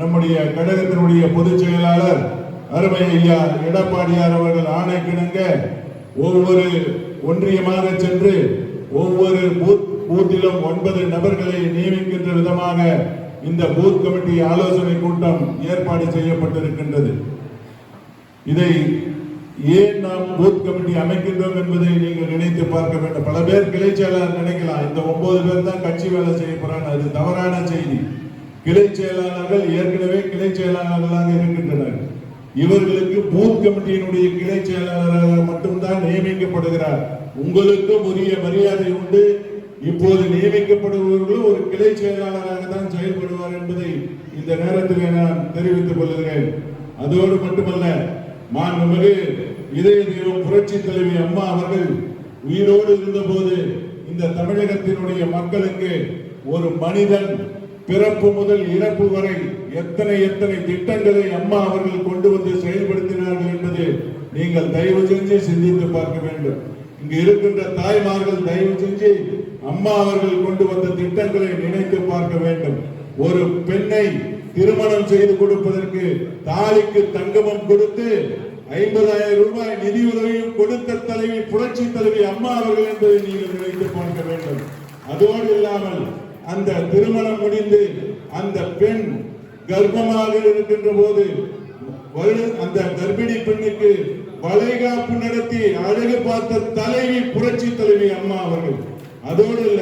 நம்முடைய கழகத்தினுடைய பொதுச் செயலாளர் அருமை ஐயா எடப்பாடியார் அவர்கள் ஆணைக்கிணங்க ஒவ்வொரு ஒன்றியமாக சென்று ஒவ்வொரு பூத் பூத்திலும் ஒன்பது நபர்களை நியமிக்கின்ற விதமாக இந்த பூத் கமிட்டி ஆலோசனை கூட்டம் ஏற்பாடு செய்யப்பட்டிருக்கின்றது. இதை ஏன் நாம் பூத் கமிட்டி அமைக்கின்றோம் என்பதை நீங்கள் நினைத்து பார்க்க வேண்டும். பல பேர் கிளை செயலாளர் நினைக்கலாம். இந்த ஒன்பது பேர் தான் கட்சி வேலை செய்ய போறாங்க. அது தவறான செய்தி. கிளை செயலாளர்கள் ஏற்கனவே கிளை செயலாளர்களாக இருக்கின்றனர். இவர்களுக்கு பூத் கமிட்டியினுடைய கிளை செயலாளராக மட்டும்தான் நியமிக்கப்படுகிறார். உங்களுக்கும் உரிய மரியாதை உண்டு. இப்போது நியமிக்கப்படுபவர்களும் ஒரு கிளை செயலாளராக தான் செயல்படுவார் என்பதை இந்த நேரத்தில் நான் தெரிவித்துக் கொள்கிறேன். அதோடு மட்டுமல்ல மாண்புமிகு இதய தெய்வம் புரட்சி தலைவி அம்மா அவர்கள் உயிரோடு இருந்தபோது இந்த தமிழகத்தினுடைய மக்களுக்கு ஒரு மனிதன் பிறப்பு முதல் இறப்பு வரை எத்தனை எத்தனை திட்டங்களை அம்மா அவர்கள் கொண்டு வந்து செயல்படுத்தினார்கள் என்பது நீங்கள் தயவு செஞ்சு சிந்தித்து பார்க்க வேண்டும். இங்கு இருக்கின்ற தாய்மார்கள் தயவு செஞ்சு அம்மா அவர்கள் கொண்டு வந்த திட்டங்களை நினைத்து பார்க்க வேண்டும். ஒரு பெண்ணை திருமணம் செய்து கொடுப்பதற்கு தாலிக்கு தங்கமம் கொடுத்து ஐம்பதாயிரம் ரூபாய் நிதியுதவியும் கொடுத்த தலைவி புரட்சி தலைவி அம்மா அவர்கள் என்பதை நீங்கள் நினைத்து பார்க்க வேண்டும். அதோடு இல்லாமல் அந்த திருமணம் முடிந்து அந்த பெண் கர்ப்பமாக இருக்கின்ற போது அந்த கர்ப்பிணி பெண்ணுக்கு வளைகாப்பு நடத்தி அழகு பார்த்த தலைவி புரட்சி தலைவி அம்மா அவர்கள். அதோடு இல்ல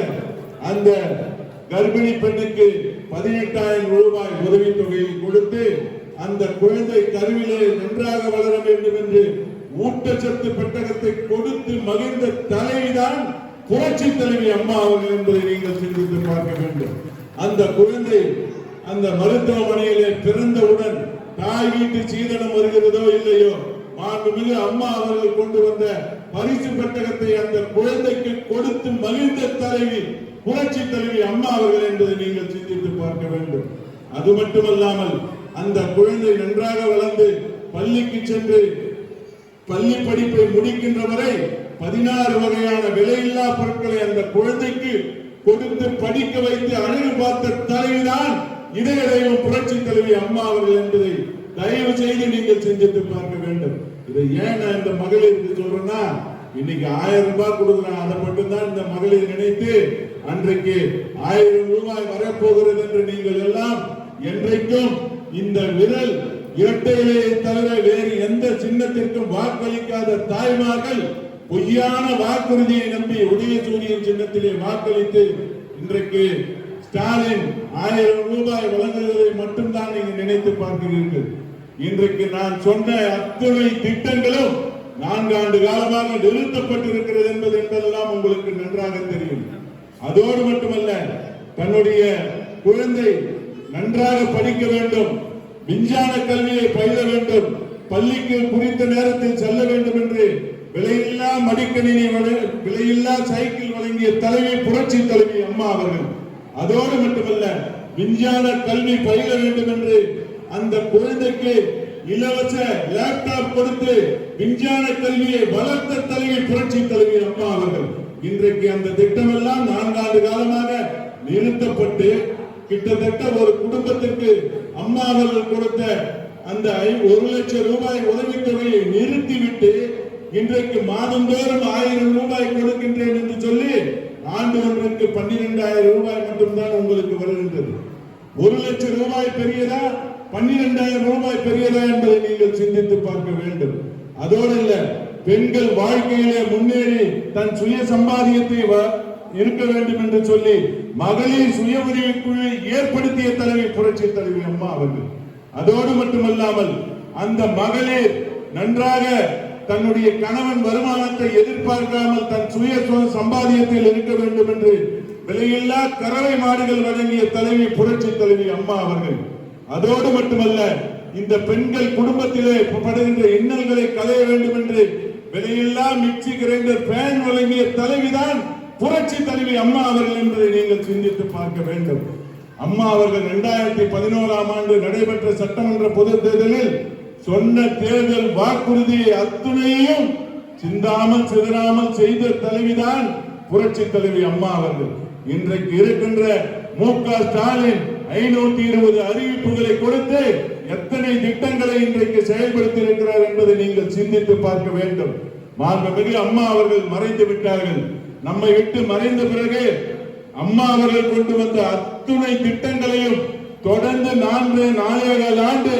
அந்த கர்ப்பிணி பெண்ணுக்கு பதினெட்டாயிரம் ரூபாய் உதவித்தொகையை கொடுத்து அந்த குழந்தை கருவிலே நன்றாக வளர வேண்டும் என்று ஊட்டச்சத்து பெட்டகத்தை கொடுத்து மகிழ்ந்த தலைவிதான் புரட்சி தலைவி அம்மா அவர்கள் என்பதை நீங்கள் சிந்தித்து பார்க்க வேண்டும். அந்த குழந்தை அந்த மருத்துவமனையிலே பிறந்தவுடன் தாய் வீட்டு சீதனம் வருகிறதோ இல்லையோ மாண்புமிகு அம்மா அவர்கள் கொண்டு வந்த பரிசு பெட்டகத்தை அந்த குழந்தைக்கு கொடுத்து மகிழ்ந்த தலைவி புரட்சி தலைவி அம்மா அவர்கள் என்பதை நீங்கள் சிந்தித்து பார்க்க வேண்டும். அது மட்டுமல்லாமல் அந்த குழந்தை நன்றாக வளர்ந்து பள்ளிக்கு சென்று பள்ளி படிப்பை முடிக்கின்ற வரை பதினாறு வகையான விலையில்லா பொருட்களை அந்த குழந்தைக்கு கொடுத்து படிக்க வைத்து அழகு பார்த்த தலைவிதான் இதய தெய்வம் புரட்சி தலைவி அம்மா அவர்கள் என்பதை தயவு செய்து நீங்கள் சிந்தித்து பார்க்க வேண்டும். இதை ஏன் நான் இந்த மகளிருக்கு சொல்றேன்னா இன்னைக்கு ஆயிரம் ரூபாய் கொடுக்குறேன். அதை மட்டும்தான் இந்த மகளிர் நினைத்து அன்றைக்கு ஆயிரம் ரூபாய் வரப்போகிறது என்று நீங்கள் எல்லாம் என்றைக்கும் இந்த விரல் இரட்டையிலேயே தவிர வேறு எந்த சின்னத்திற்கும் வாக்களிக்காத தாய்மார்கள் பொய்யான வாக்குறுதியை நம்பி உதயசூரியன் சின்னத்திலே வாக்களித்து இன்றைக்கு ஸ்டாலின் ஆயிரம் ரூபாய் வழங்குவதை மட்டும்தான் நீங்க நினைத்து பார்க்கிறீர்கள். இன்றைக்கு நான் சொன்ன அத்துணை திட்டங்களும் நான்காண்டு காலமாக நிறுத்தப்பட்டிருக்கிறது என்பது என்பதெல்லாம் உங்களுக்கு நன்றாக தெரியும். அதோடு மட்டுமல்ல தன்னுடைய குழந்தை நன்றாக படிக்க வேண்டும் விஞ்ஞான கல்வியை பயில வேண்டும் பள்ளிக்கு குறித்த நேரத்தில் செல்ல வேண்டும் என்று விலையில்லா மடிக்கணினி விலையில்லா சைக்கிள் வழங்கிய தலைவி புரட்சி தலைவி அம்மா அவர்கள். அதோடு மட்டுமல்ல விஞ்ஞான கல்வி பயில வேண்டும் என்று அந்த குழந்தைக்கு இலவச லேப்டாப் கொடுத்து விஞ்ஞான கல்வியை வளர்த்த தலைவி புரட்சி தலைவி அம்மா அவர்கள். இன்றைக்கு அந்த திட்டம் எல்லாம் நான்காண்டு காலமாக நிறுத்தப்பட்டு கிட்டத்தட்ட ஒரு குடும்பத்திற்கு அம்மா அவர்கள் கொடுத்த அந்த ஐ- ஒரு லட்சம் ரூபாய் உதவித்தொகையை நிறுத்திவிட்டு இன்றைக்கு மாதந்தோறும் ஆயிரம் ரூபாய் கொடுக்கின்றேன் என்று சொல்லி ஆண்டு ஒன்றுக்கு பன்னிரெண்டாயிரம் ரூபாய் மட்டும்தான் உங்களுக்கு வருகின்றது. ஒரு லட்சம் ரூபாய் பெரியதா? பன்னிரெண்டாயிரம் ரூபாய் பெரியதா என்பதை நீங்கள் சிந்தித்து பார்க்க வேண்டும். அதோடு இல்ல பெண்கள் வாழ்க்கையிலே முன்னேறி தன் சுய சம்பாதியத்தை வ- இருக்க வேண்டும் என்று சொல்லி மகளிர் சுய உதவிக்குழு ஏற்படுத்திய தலைவி புரட்சி தலைவி அம்மா அவர்கள். அதோடு மட்டுமல்லாமல் அந்த மகளிர் நன்றாக தன்னுடைய கணவன் வருமானத்தை எதிர்பார்க்காமல் தன் சுய சம்பாதியத்தில் இருக்க வேண்டும் என்று விலையில்லா கறவை மாடுகள் வழங்கிய தலைவி புரட்சி தலைவி அம்மா அவர்கள். அதோடு மட்டுமல்ல இந்த பெண்கள் குடும்பத்திலே படுகின்ற இன்னல்களை களைய வேண்டும் என்று விலையில்லா மிக்சி கிரைண்டர் பேன் வழங்கிய தலைவிதான் புரட்சி தலைவி அம்மா அவர்கள் என்பதை நீங்கள் சிந்தித்து பார்க்க வேண்டும். அம்மா அவர்கள் இரண்டாயிரத்தி பதினோராம் ஆண்டு நடைபெற்ற சட்டமன்ற பொது தேர்தலில் சொன்ன தேர்தல் வாக்குறுதியை அத்துணையும் சிந்தாமல் சிதறாமல் செய்த தலைவிதான் புரட்சி தலைவி அம்மா அவர்கள். இன்றைக்கு இருக்கின்ற மு க ஸ்டாலின் ஐநூத்தி இருபது அறிவிப்புகளை கொடுத்து எத்தனை திட்டங்களை இன்றைக்கு செயல்படுத்தி இருக்கிறார் என்பதை நீங்கள் சிந்தித்து பார்க்க வேண்டும். மாண்புமிகு அம்மா அவர்கள் மறைந்து விட்டார்கள். நம்மை விட்டு மறைந்த பிறகு அம்மா அவர்கள் கொண்டு வந்த அத்துணை திட்டங்களையும் தொடர்ந்து நான்கு நாலேகால் ஆண்டு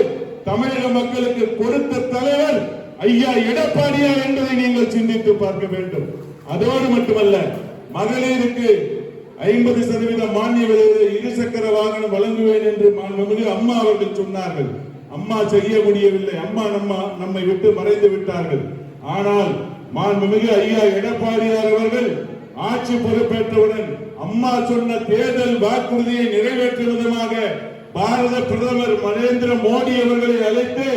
தமிழக மக்களுக்கு கொடுத்த தலைவர் ஐயா எடப்பாடியா என்பதை நீங்கள் சிந்தித்து பார்க்க வேண்டும். அதோடு மட்டுமல்ல மகளிருக்கு ஐம்பது சதவீத மானிய விலையில் இருசக்கர வாகனம் வழங்குவேன் என்று மாண்புமிகு அம்மா அவர்கள் சொன்னார்கள். அம்மா செய்ய முடியவில்லை. அம்மா நம்ம நம்மை விட்டு மறைந்து விட்டார்கள். ஆனால் மாண்புமிகு ஐயா எடப்பாடியார் அவர்கள் ஆட்சி பொறுப்பேற்றவுடன் அம்மா சொன்ன தேர்தல் வாக்குறுதியை நிறைவேற்றும் விதமாக பாரத பிரதமர் நரேந்திர மோடி அவர்களை அழைத்து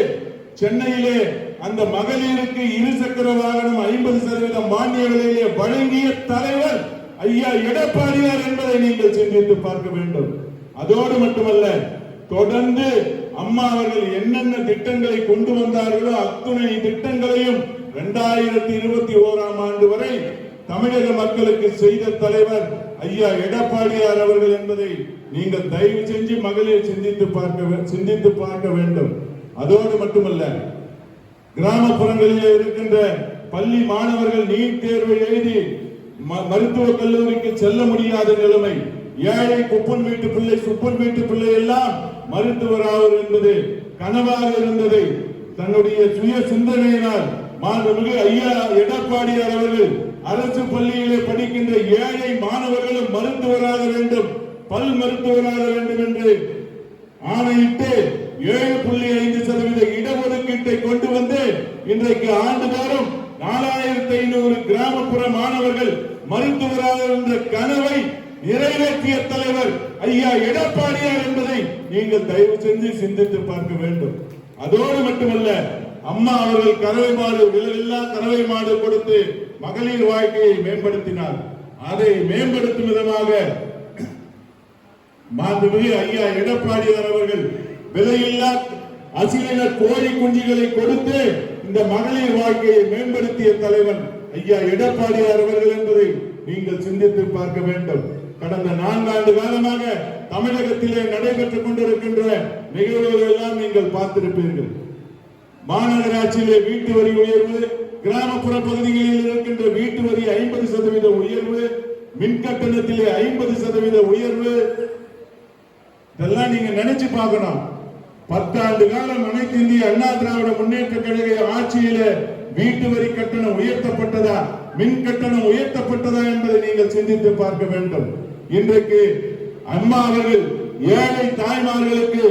சென்னையிலே அந்த மகளிருக்கு இருசக்கர வாகனம் ஐம்பது சதவீதம் மானிய விலையிலே வழங்கிய தலைவர் ஐயா எடப்பாடியார் என்பதை நீங்கள் சிந்தித்து பார்க்க வேண்டும். அதோடு மட்டுமல்ல தொடர்ந்து அம்மா அவர்கள் என்னென்ன திட்டங்களை கொண்டு வந்தார்களோ அத்துணை திட்டங்களையும் இரண்டாயிரத்தி இருபத்தி ஓராம் ஆண்டு வரை தமிழக மக்களுக்கு செய்த தலைவர் ஐயா எடப்பாடியார் அவர்கள் என்பதை நீங்கள் தயவு செஞ்சு மகளிர் சிந்தித்து பார்க்க வே- சிந்தித்து பார்க்க வேண்டும். அதோடு மட்டுமல்ல கிராமப்புறங்களிலே இருக்கின்ற பள்ளி மாணவர்கள் நீட் தேர்வு எழுதி ம- மருத்துவக் கல்லூரிக்கு செல்ல முடியாத நிலைமை ஏழை குப்பன் வீட்டு பிள்ளை சுப்பன் வீட்டு பிள்ளை எல்லாம் மருத்துவராவர் என்பது கனவாக இருந்ததை தன்னுடைய சுய சிந்தனையினால் மாண்புமிகு ஐயா எடப்பாடியார் அவர்கள் அரசு பள்ளியிலே படிக்கின்ற ஏழை மாணவர்களும் மருத்துவராக வேண்டும் பல் மருத்துவராக வேண்டும் என்று ஆணையிட்டு ஏழு புள்ளி ஐந்து சதவீத இடஒதுக்கீட்டை கொண்டு வந்து இன்றைக்கு ஆண்டுதோறும் நாலாயிரத்தி ஐநூறு கிராமப்புற மாணவர்கள் மருத்துவராக என்ற கனவை நிறைவேற்றிய தலைவர் ஐயா எடப்பாடியார் என்பதை நீங்கள் தயவு செஞ்சு சிந்தித்து பார்க்க வேண்டும். அதோடு மட்டுமல்ல அம்மா அவர்கள் கறவை மாடு விலவில்லா கறவை மாடு கொடுத்து மகளிர் வாழ்க்கையை மேம்படுத்தினார். அதை மேம்படுத்தும் விதமாக மாண்புமிகு ஐயா எடப்பாடியார் அவர்கள் விலையில்லா அசிலின கோழி குஞ்சுகளை கொடுத்து இந்த மகளிர் வாழ்க்கையை மேம்படுத்திய தலைவன் ஐயா எடப்பாடியார் அவர்கள் என்பதை நீங்கள் சிந்தித்து பார்க்க வேண்டும். கடந்த நான்காண்டு காலமாக தமிழகத்திலே நடைபெற்றுக் கொண்டிருக்கின்ற நிகழ்வுகள் எல்லாம் நீங்கள் பார்த்திருப்பீர்கள். மாநகராட்சியிலே வீட்டு வரி உயர்வு கிராமப்புற பகுதிகளில் இருக்கின்ற வீட்டு வரி ஐம்பது சதவீத உயர்வு மின் கட்டணத்திலே ஐம்பது சதவீத உயர்வு. இதெல்லாம் நீங்க நினைச்சு பார்க்கணும். பத்தாண்டு காலம் அனைத்து இந்திய அண்ணா திராவிட முன்னேற்ற கழக ஆட்சியில வீட்டு வரி கட்டணம் உயர்த்தப்பட்டதா மின் கட்டணம் உயர்த்தப்பட்டதா என்பதை நீங்கள் சிந்தித்து பார்க்க வேண்டும். இன்றைக்கு அம்மா அவர்கள் ஏழை தாய்மார்களுக்கு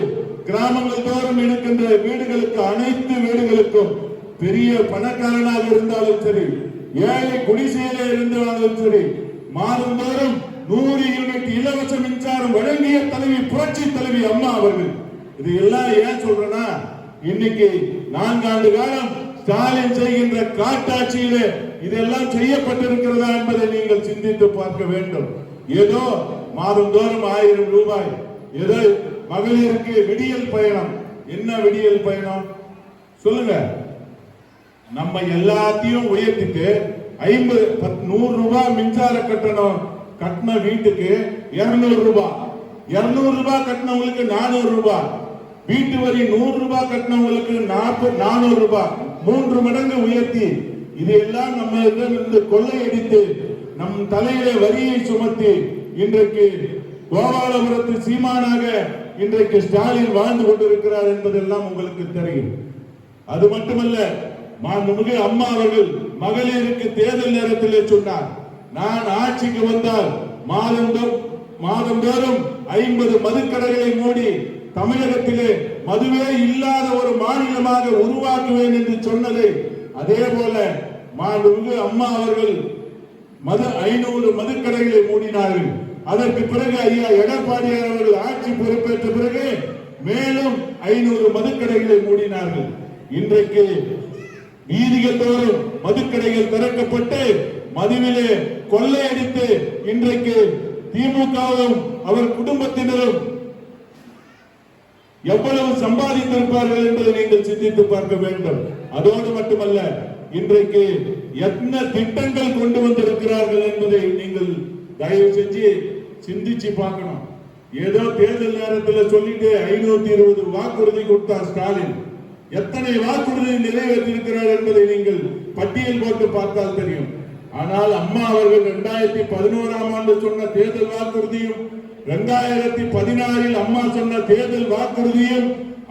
கிராமங்கள் தோறும் இருக்கின்ற வீடுகளுக்கு அனைத்து வீடுகளுக்கும் பெரிய பணக்காரனாக இருந்தாலும் சரி ஏழை குடிசையில இருந்தாலும் சரி மாதந்தோறும் நூறு யூனிட் இலவச மின்சாரம் வழங்கிய தலைவி புரட்சி தலைவி அம்மா அவர்கள். இது எல்லாம் ஏன் சொல்றேன்னா இன்னைக்கு நான்காண்டு காலம் ஸ்டாலின் செய்கின்ற காட்டாட்சியில இதெல்லாம் செய்யப்பட்டிருக்கிறதா என்பதை நீங்கள் சிந்தித்து பார்க்க வேண்டும். ஏதோ மாதந்தோறும் ஆயிரம் ரூபாய் ஏதோ மகளிருக்கு விடியல் பயணம். என்ன விடியல் பயணம்? சொல்லுங்க. நம்ம எல்லாத்தையும் உயர்த்திட்டு ஐம்பது பத்- நூறு ரூபாய் மின்சார கட்டணம் கட்டின வீட்டுக்கு இருநூறு ரூபாய் இருநூறு ரூபாய் கட்டினவங்களுக்கு நானூறு ரூபாய் வீட்டு வரி நூறு ரூபாய் கட்டினவங்களுக்கு நாற்பது நானூறு ரூபாய் மூன்று மடங்கு உயர்த்தி. இதையெல்லாம் நம்ம இருந்து கொள்ளையடித்து நம் தலையிலே வரியை சுமத்தி இன்றைக்கு கோபாலபுரத்து சீமானாக இன்றைக்கு ஸ்டாலின் வாழ்ந்து கொண்டிருக்கிறார் என்பதெல்லாம் உங்களுக்கு தெரியும். அது மட்டுமல்ல மாண்புமிகு அம்மா அவர்கள் மகளிருக்கு தேர்தல் நேரத்திலே சொன்னார் நான் ஆட்சிக்கு வந்தால் மாதந்தோறும் மாதந்தோறும் ஐம்பது மதுக்கடைகளை மூடி தமிழகத்திலே மதுவே இல்லாத ஒரு மாநிலமாக உருவாக்குவேன் என்று சொன்னதை அதே போல மாண்புமிகு அம்மா அவர்கள் மது ஐநூறு மதுக்கடைகளை மூடினார்கள். அதற்கு பிறகு ஐயா எடப்பாடியார் அவர்கள் ஆட்சி பொறுப்பேற்ற பிறகு மேலும் ஐநூறு மதுக்கடைகளை மூடினார்கள். இன்றைக்கு வீதிகள் தோறும் மதுக்கடைகள் திறக்கப்பட்டு மதுவிலே கொள்ளையடித்து இன்றைக்கு திமுகவும் அவர் குடும்பத்தினரும் எவ்வளவு சம்பாதித்திருப்பார்கள் என்பதை நீங்கள் சிந்தித்து பார்க்க வேண்டும். அதோடு மட்டுமல்ல இன்றைக்கு எத்தனை திட்டங்கள் கொண்டு வந்திருக்கிறார்கள் என்பதை நீங்கள் தயவு செஞ்சு சிந்திச்சு பார்க்கணும். ஏதோ தேர்தல் நேரத்தில் சொல்லிட்டு ஐநூத்தி இருபது வாக்குறுதி கொடுத்தார் ஸ்டாலின். எத்தனை வாக்குறுதி நிறைவேற்றிருக்கிறார் என்பதை நீங்கள் பட்டியல் போட்டு பார்த்தால் தெரியும். ஆனால் அம்மா அவர்கள் இரண்டாயிரத்தி பதினோராம் ஆண்டு சொன்ன தேர்தல் வாக்குறுதியும் இரண்டாயிரத்தி பதினாறில் அம்மா சொன்ன தேர்தல் வாக்குறுதியும்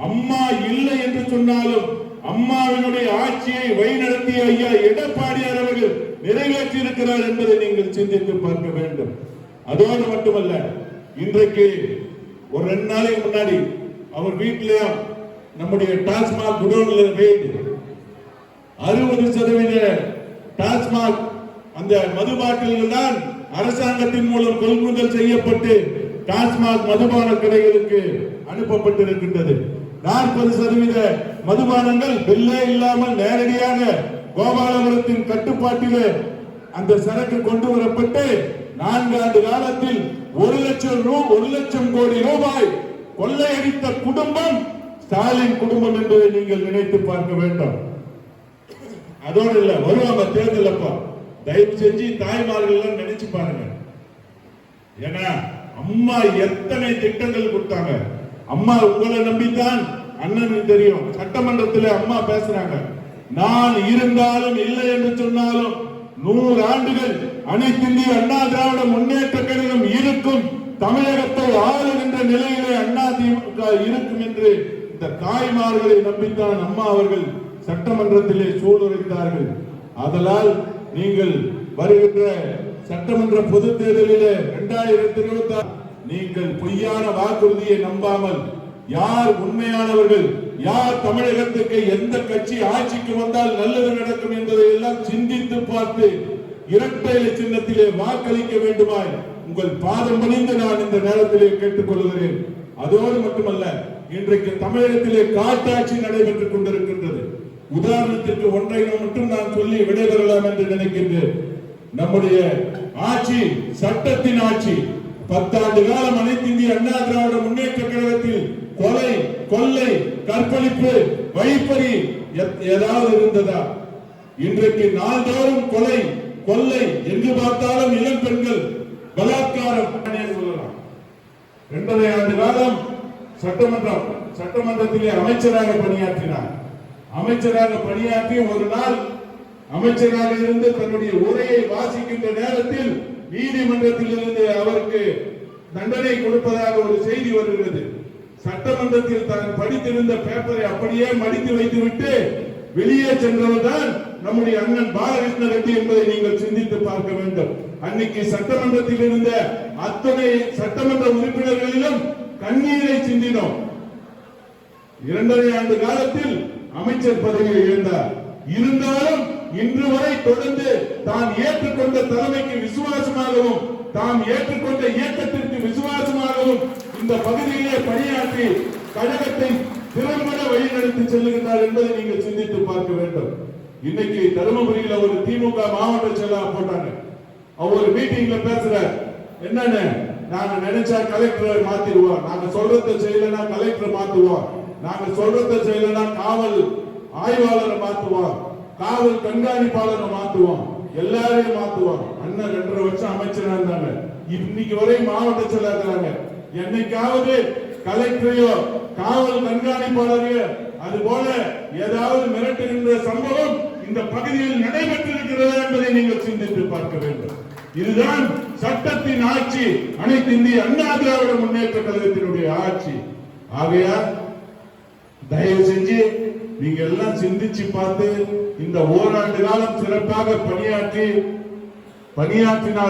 அம்மா இல்லை என்று சொன்னாலும் அம்மாவினுடைய ஆட்சியை வழிநடத்திய ஐயா எடப்பாடியார் அவர்கள் நிறைவேற்றி இருக்கிறார் என்பதை நீங்கள் சிந்தித்து பார்க்க வேண்டும். அதோடு மட்டுமல்ல இன்றைக்கு ஒரு ரெண்டு நாளைக்கு முன்னாடி அவர் வீட்டிலேயே நம்முடைய டாஸ்மாக் குடோன்ல ரெய்டு அறுபது சதவீத டாஸ்மாக் அந்த மது பாட்டில்கள் தான் அரசாங்கத்தின் மூலம் கொள்முதல் செய்யப்பட்டு டாஸ்மாக் மதுபான கடைகளுக்கு அனுப்பப்பட்டிருக்கின்றது. நாற்பது சதவீத மதுபானங்கள் பில்லே இல்லாமல் நேரடியாக கோபாலபுரத்தின் கட்டுப்பாட்டிலே அந்த சரக்கு கொண்டு வரப்பட்டு நான்காண்டு காலத்தில் ஒரு லட்சம் ரூ ஒரு லட்சம் கோடி ரூபாய் கொள்ளையடித்த குடும்பம் ஸ்டாலின் குடும்பம் என்பதை நீங்கள் நினைத்து பார்க்க வேண்டும். அதோடு இல்ல வருவாங்க தேர்தல் அப்போ. தயவு செஞ்சு தாய்மார்கள் எல்லாம் நினைச்சு பாருங்க. ஏன்னா அம்மா எத்தனை திட்டங்கள் கொடுத்தாங்க. அம்மா உங்களை நம்பித்தான் அண்ணனுக்கு தெரியும். சட்டமன்றத்தில் அம்மா பேசுறாங்க. நான் இருந்தாலும் இல்லை என்று சொன்னாலும் நூறு ஆண்டுகள் அனைத்திந்திய அண்ணா திராவிட முன்னேற்ற கழகம் இருக்கும் தமிழகத்தை ஆளுகின்ற நிலையிலே அண்ணா திமுக இருக்கும் என்று இந்த தாய்மார்களை நம்பித்தான் அம்மா அவர்கள் சட்டமன்றத்திலே சூழ்நிலைத்தார்கள் அதனால் நீங்கள் வருகின்ற சட்டமன்ற பொதுத் தேர்தலிலே இரண்டாயிரத்தி இருபத்தி நீங்கள் பொய்யான வாக்குறுதியை நம்பாமல் யார் உண்மையானவர்கள் யார் தமிழகத்துக்கு எந்த கட்சி ஆட்சிக்கு வந்தால் நல்லது நடக்கும் என்பதை எல்லாம் சிந்தித்து பார்த்து இரட்டை சின்னத்திலே வாக்களிக்க வேண்டுமாய் உங்கள் பாதம் பணிந்து நான் இந்த நேரத்திலே கேட்டுக்கொள்கிறேன். அதோடு மட்டுமல்ல இன்றைக்கு தமிழகத்திலே காட்டாட்சி நடைபெற்றுக் கொண்டிருக்கின்றது. உதாரணத்திற்கு ஒன்றை மட்டும் நான் சொல்லி விடைபெறலாம் என்று நினைக்கின்றேன். நம்முடைய ஆட்சி சட்டத்தின் ஆட்சி பத்தாண்டு காலம் அனைத்து இந்திய அண்ணா திராவிட முன்னேற்ற கழகத்தில் கொலை கொள்ளை கற்பழிப்பு வைப்பறி எத்- ஏதாவது இருந்ததா? இன்றைக்கு நாள்தோறும் கொலை கொள்ளை எங்கு பார்த்தாலும் இளம் பெண்கள் பலாத்காரம் சொல்லலாம் இரண்டரை ஆண்டு காலம் சட்டமன்றம் சட்டமன்றத்திலே அமைச்சராக பணியாற்றினார். அமைச்சராக பணியாற்றி ஒரு நாள் அமைச்சராக இருந்து தன்னுடைய உரையை வாசிக்கின்ற நேரத்தில் நீதிமன்றத்திலிருந்து அவருக்கு தண்டனை கொடுப்பதாக ஒரு செய்தி வருகிறது. சட்டமன்றத்தில் தான் படித்திருந்த பேப்பரை அப்படியே மடித்து வைத்துவிட்டு வெளியே சென்றவர் தான் நம்முடைய அண்ணன் பாலகிருஷ்ண ரெட்டி என்பதை நீங்கள் சிந்தித்து பார்க்க வேண்டும். அன்னைக்கு சட்டமன்றத்தில் இருந்த அத்தனை சட்டமன்ற உறுப்பினர்களிலும் கண்ணீரை சிந்தினோம். இரண்டரை ஆண்டு காலத்தில் அமைச்சர் பதவியை இழந்தார் இருந்தாலும் இன்று வரை தொடர்ந்து தான் ஏற்றுக்கொண்ட தலைமைக்கு விசுவாசமாகவும் தாம் ஏற்றுக்கொண்ட இயக்கத்திற்கு விசுவாசமாகவும் இந்த பகுதியிலே பணியாற்றி கழகத்தை திறம்பட வழிநடத்தி செல்லுகிறார் என்பதை நீங்கள் சிந்தித்து பார்க்க வேண்டும். இன்னைக்கு தருமபுரியில ஒரு திமுக மாவட்ட செயலாளர் போட்டாங்க. அவர் ஒரு மீட்டிங்ல பேசுற என்னன்னு? நாங்க நினைச்சா கலெக்டரை மாத்திடுவோம். நாங்க சொல்றத செய்யலன்னா கலெக்டர் மாத்துவோம். நாங்க சொல்றத செய்யலன்னா காவல் ஆய்வாளரை மாத்துவோம். காவல் கண்காணிப்பாளரை மாத்துவோம் எல்லாரையும் மாத்துவோம் அண்ணன் ரெண்டரை வருஷம் அமைச்சரா இருந்தாங்க. இன்னைக்கு வரை மாவட்ட செயலாளராங்க என்னைக்காவது கலெக்டரையோ காவல் கண்காணிப்பாளரையோ அது போல ஏதாவது மிரட்டுகின்ற சம்பவம் இந்த பகுதியில் நடைபெற்றிருக்கிறதா என்பதை நீங்கள் சிந்தித்து பார்க்க வேண்டும். இதுதான் சட்டத்தின் ஆட்சி. அனைத்து இந்திய அண்ணா திராவிட முன்னேற்ற கழகத்தினுடைய ஆட்சி. ஆகையால் தயவு செஞ்சு நீங்க எல்லாம் சிந்திச்சு பார்த்து இந்த ஓராண்டு காலம் சிறப்பாக பணியாற்றி பணியாற்றினால்